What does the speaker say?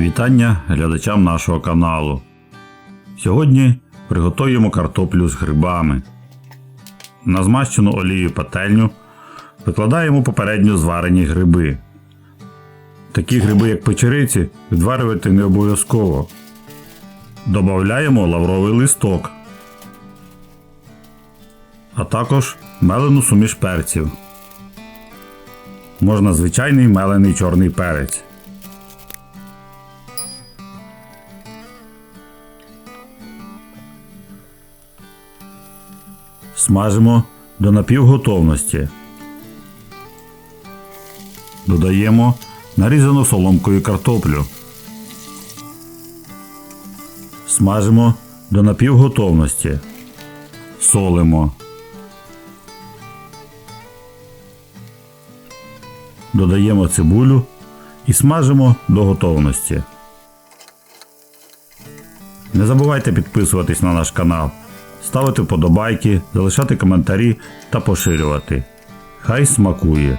Вітання глядачам нашого каналу. Сьогодні приготуємо картоплю з грибами. На змащену олією пательню викладаємо попередньо зварені гриби. Такі гриби, як печериці, відварювати не обов'язково. Добавляємо лавровий листок, а також мелену суміш перців. Можна звичайний мелений чорний перець. Смажимо до напівготовності. Додаємо нарізану соломкою картоплю. Смажимо до напівготовності. Солимо. Додаємо цибулю і смажимо до готовності. Не забувайте підписуватись на наш канал, ставити вподобайки, залишати коментарі та поширювати. Хай смакує!